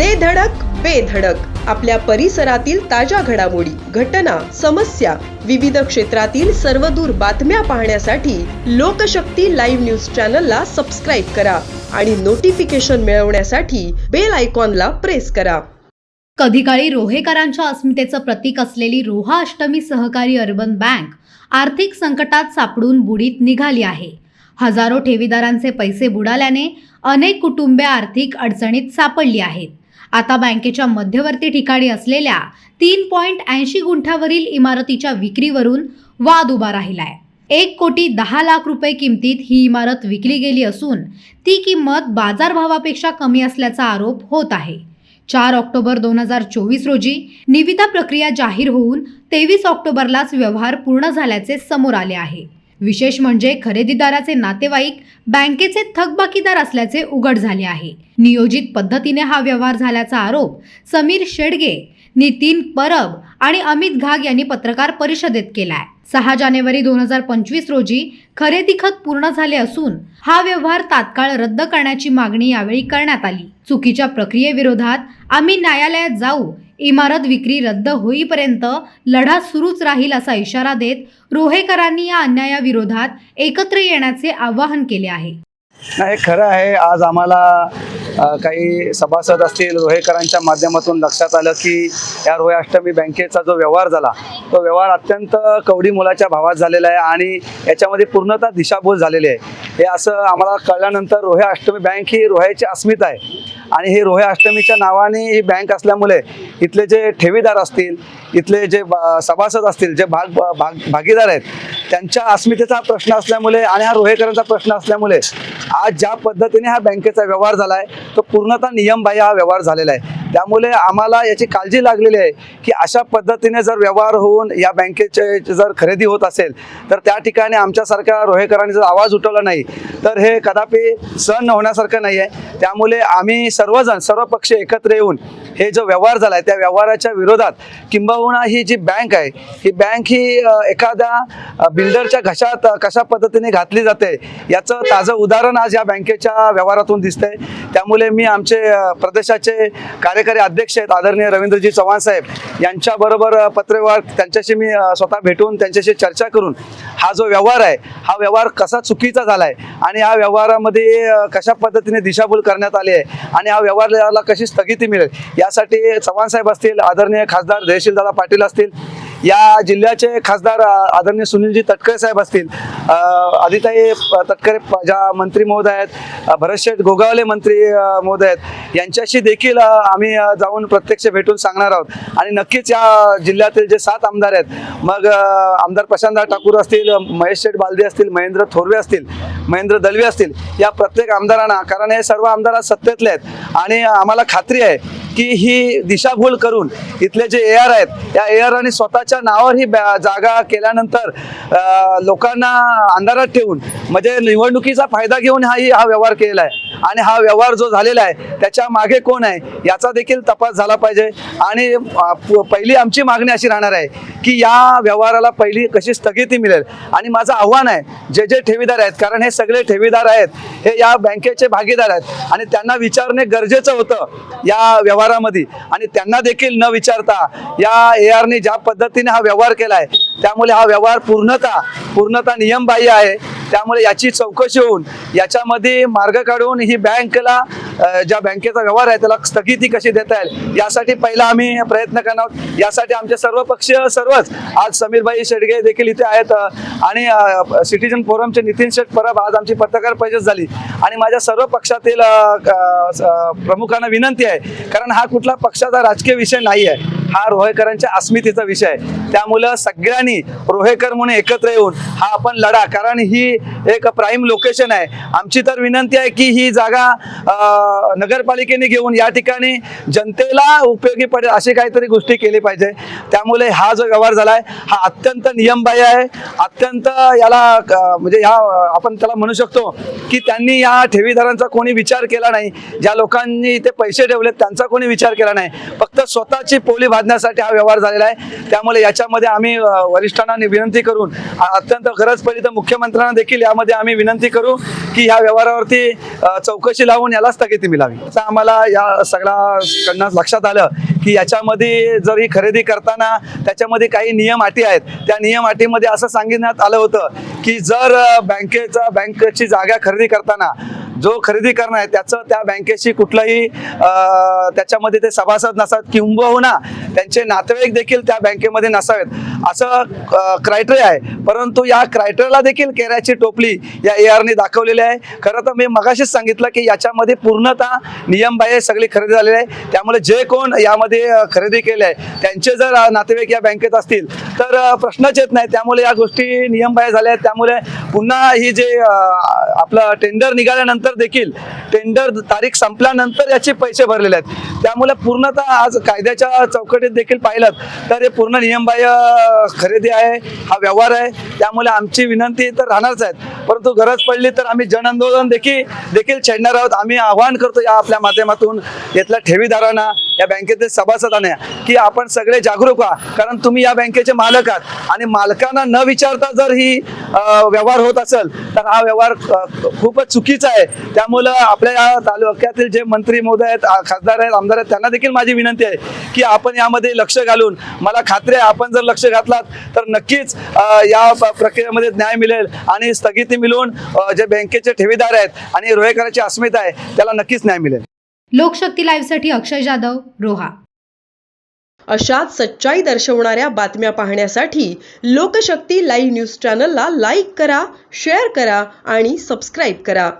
दे धडक बेधडक आपल्या परिसरातील ताज्या घडामोडी घटना समस्या विविध क्षेत्रातील सर्वदूर बातम्या पाहण्यासाठी लोकशक्ती लाईव्ह न्यूज चॅनलला सबस्क्राईब करा आणि नोटिफिकेशन मिळवण्यासाठी बेल आयकॉनला प्रेस करा. कधी काळी रोहेकरांच्या अस्मितेचं प्रतीक असलेली रोहा अष्टमी सहकारी अर्बन बँक आर्थिक संकटात सापडून बुडीत निघाली आहे. हजारो ठेवीदारांचे पैसे बुडाल्याने अनेक कुटुंबे आर्थिक अडचणीत सापडली आहेत. आता बँकेच्या मध्यवर्ती ठिकाणी असलेल्या तीन पॉईंट ऐंशी गुंठ्यावरील इमारतीच्या विक्रीवरून वाद उभा राहिलाय. एक कोटी दहा लाख रुपये किमतीत ही इमारत विकली गेली असून ती किंमत बाजारभावापेक्षा कमी असल्याचा आरोप होत आहे. चार ऑक्टोबर दोन हजार चोवीस रोजी निविदा प्रक्रिया जाहीर होऊन तेवीस ऑक्टोबरलाच व्यवहार पूर्ण झाल्याचे समोर आले आहे. विशेष म्हणजे खरेदीदाराचे नातेवाईक बँकेचे थकबाकीदार असल्याचे उघड झाले आहे. नियोजित पद्धतीने हा व्यवहार झाल्याचा आरोप समीर शेडगे नितीन परब आणि अमित घाग यांनी पत्रकार परिषदेत केलाय. सहा जानेवारी दोन हजार पंचवीस रोजी खरेदी खत पूर्ण झाले असून हा व्यवहार तात्काळ रद्द करण्याची मागणी यावेळी करण्यात आली. चुकीच्या प्रक्रियेविरोधात आम्ही न्यायालयात जाऊ इमारत विक्री रद्द होईपर्यंत लढा सुरूच राहील असा इशारा देत रोहेकरांनी या अन्यायाविरोधात एकत्र येण्याचे आवाहन केले आहे. नाही खरं आहे आज आम्हाला काही सभासद असतील रोहेकरांच्या माध्यमातून लक्षात आलं की या रोहे अष्टमी बँकेचा जो व्यवहार झाला तो व्यवहार अत्यंत कवडी मुलाच्या भावात झालेला आहे आणि याच्यामध्ये पूर्णतः दिशाभूल झालेली आहे. हे असं आम्हाला कळल्यानंतर रोहे अष्टमी बँक ही रोह्याची अस्मिता आहे. आणि हे रोहे अष्टमीच्या नावाने ही बँक असल्यामुळे इथले जे ठेवीदार असतील इथले जे सभासद असतील जे भाग भाग भागीदार आहेत त्यांच्या अस्मितेचा प्रश्न असल्यामुळे आणि हा रोहेकरांचा प्रश्न असल्यामुळे आज ज्या पद्धतीने हा बँकेचा व्यवहार झाला आहे तो पूर्णतः नियमबाह्य हा व्यवहार झालेला आहे. त्यामुळे आम्हाला याची काळजी लागलेली आहे की अशा पद्धतीने जर व्यवहार होऊन या बँकेचे जर खरेदी होत असेल तर त्या ठिकाणी आमच्यासारख्या रोहेकरांनी जर आवाज उठवला नाही तर हे कदापि सहन होण्यासारखं नाही आहे त्यामुळे आम्ही सर्वजण सर्व पक्ष एकत्र येऊन हे जो व्यवहार झाला आहे त्या व्यवहाराच्या विरोधात किंबहुना ही जी बँक आहे ही बँक ही एखाद्या बिल्डरच्या घशात कशा पद्धतीने घातली जाते याचं ताजं उदाहरण आज या बँकेच्या व्यवहारातून दिसतंय. त्यामुळे मी आमचे प्रदेशाचे कार्य कार्यकारी अध्यक्ष आहेत आदरणीय रवींद्रजी चव्हाण साहेब. यांच्याबरोबर अ, पत्रव्यवहार त्यांच्याशी मी स्वतः भेटून त्यांच्याशी चर्चा करून हा जो व्यवहार आहे हा व्यवहार कसा चुकीचा झाला आहे आणि या व्यवहारामध्ये कशा पद्धतीने दिशाभूल करण्यात आली आहे आणि हा व्यवहाराला कशी स्थगिती मिळेल यासाठी चव्हाण साहेब असतील आदरणीय खासदार जयशीलदादा पाटील असतील या जिल्ह्याचे खासदार आदरणीय सुनीलजी तटकरे साहेब असतील. आदिताई तटकरे प- ज्या मंत्री महोदय आहेत भरतशेठ गोगावले मंत्री महोदय आहेत यांच्याशी देखील आम्ही जाऊन प्रत्यक्ष भेटून सांगणार आहोत. आणि नक्कीच या जिल्ह्यातील जे सात आमदार आहेत मग आमदार प्रशांतदार ठाकूर असतील महेश शेठ बालदे असतील महेंद्र थोरवे असतील महेंद्र दलवे असतील या प्रत्येक आमदारांना कारण हे सर्व आमदार सत्तेतले आहेत. आणि आम्हाला खात्री आहे की ही दिशाभूल करून इथले जे ए आर आहेत या ए स्वतःच्या नावावर ही बॅ- जागा केल्यानंतर लोकांना अंधारात ठेवून म्हणजे निवडणुकीचा फायदा घेऊन हाही हा व्यवहार केलेला आहे. आणि हा व्यवहार जो झालेला आहे त्याच्यामागे कोण आहे याचा देखील तपास झाला पाहिजे. आणि पहिली आमची मागणी अशी राहणार आहे की या व्यवहाराला पहिली कशी स्थगिती मिळेल. आणि माझं आव्हान आहे जे जे ठेवीदार आहेत कारण हे सगळे ठेवीदार आहेत हे या बँकेचे भागीदार आहेत. आणि त्यांना विचारणे गरजेचं होतं या व्यवहार व्यवहारामध्ये आणि त्यांना देखील न विचारता या ए आरने ज्या पद्धतीने हा व्यवहार केला आहे त्यामुळे हा व्यवहार पूर्णतः पूर्णतः नियमबाह्य आहे. त्यामुळे याची चौकशी होऊन याच्यामध्ये मार्ग काढून ही बँकेला ज्या बँकेचा व्यवहार आहे त्याला स्थगिती कशी देता येईल यासाठी पहिला आम्ही प्रयत्न करणार आहोत. यासाठी आमचे सर्व पक्ष सर्वच आज समीरभाई शेडगे देखील इथे आहेत आणि सिटीजन फोरमचे नितीन शेठ परब आज आमची पत्रकार परिषद झाली. आणि माझ्या सर्व पक्षातील प्रमुखांना विनंती आहे कारण हा कुठला पक्षाचा राजकीय विषय नाही आहे हा रोहेकरांच्या अस्मितेचा विषय आहे. त्यामुळं सगळ्यांनी रोहेकर म्हणून एकत्र येऊन हा आपण लढा कारण ही एक प्राईम लोकेशन आहे. आमची तर विनंती आहे की ही जागा नगरपालिकेने घेऊन या ठिकाणी जनतेला उपयोगी पडेल अशी काहीतरी गोष्टी केली पाहिजे. त्यामुळे हा जो व्यवहार झाला आहे हा अत्यंत नियमबाह्य आहे. अत्यंत याला म्हणजे ह्या आपण त्याला म्हणू शकतो की त्यांनी या ठेवीदारांचा कोणी विचार केला नाही. ज्या लोकांनी इथे पैसे ठेवले त्यांचा कोणी कोणी विचार केला नाही. फक्त स्वतःची पोली बांधण्यासाठी हा व्यवहार झालेला आहे. त्यामुळे याच्यामध्ये आम्ही वरिष्ठांना विनंती करून अत्यंत गरज पडली तर मुख्यमंत्र्यांना देखील यामध्ये आम्ही विनंती करू की ह्या व्यवहारावरती चौकशी लावून याला स्थगिती मिळावी. असं आम्हाला या सगळ्याकडनं लक्षात आलं की याच्यामध्ये जर ही खरेदी करताना त्याच्यामध्ये काही नियम अटी आहेत. त्या नियम अटीमध्ये असं सांगण्यात आलं होतं की जर बँकेचा बँकेची जागा खरेदी करताना जो खरेदी करणार आहे त्याचं त्या बँकेशी कुठलंही त्याच्यामध्ये ते सभासद नसावेत किंबहुना त्यांचे नातेवाईक देखील त्या बँकेमध्ये नसावेत. असं क्रायटेरिया आहे. परंतु या क्रायटेरियाला देखील केऱ्याची टोपली या ए आरने दाखवलेली आहे. खरं तर मी मगाशीच सांगितलं की याच्यामध्ये पूर्णतः नियमबाह्य सगळी खरेदी झालेली आहे. त्यामुळे जे कोण यामध्ये खरेदी केले आहे त्यांचे जर नातेवाईक या बँकेत असतील तर प्रश्नच येत नाही. त्यामुळे या गोष्टी नियमबाह्य झाल्या आहेत. त्यामुळे पुन्हा ही जे आपलं टेंडर निघाल्यानंतर देखील टेंडर तारीख संपल्यानंतर याचे पैसे भरलेले आहेत. त्यामुळे पूर्णतः आज कायद्याच्या चौकटीत देखील पाहिलं तर हे पूर्ण नियमबाह्य खरेदी आहे हा व्यवहार आहे. त्यामुळे आमची विनंती तर राहणारच आहेत. परंतु गरज पडली तर आम्ही जन आंदोलन देखील देखील छेडणार आहोत. आम्ही आवाहन करतो या आपल्या माध्यमातून यातल्या ठेवीदारांना या बँकेतील सभासदांना की आपण सगळे जागरूक व्हा. कारण तुम्ही या बँकेचे मालक आहात आणि मालकांना न विचारता जर ही व्यवहार होत असेल तर हा व्यवहार खूपच चुकीचा आहे. त्यामुळं आपल्या या तालुक्यातील जे मंत्री महोदय आहेत खासदार आहेत आमदार आहेत त्यांना देखील माझी विनंती आहे की आपण यामध्ये लक्ष घालून मला खात्री आहे आपण जर लक्ष घातलात तर नक्कीच या प्रक्रियेमध्ये न्याय मिळेल आणि स्थगिती मिळवून अ, जे बँकेचे ठेवीदार आहेत आणि रोहेकराची अस्मिता आहे त्याला नक्कीच न्याय मिळेल. लोकशक्ती लाईव्हसाठी अक्षय जाधव रोहा. अशाच सच्चाई दर्शवणाऱ्या बातम्या पाहण्यासाठी लोकशक्ती लाईव्ह न्यूज चॅनलला लाईक करा शेअर करा आणि सबस्क्राईब करा.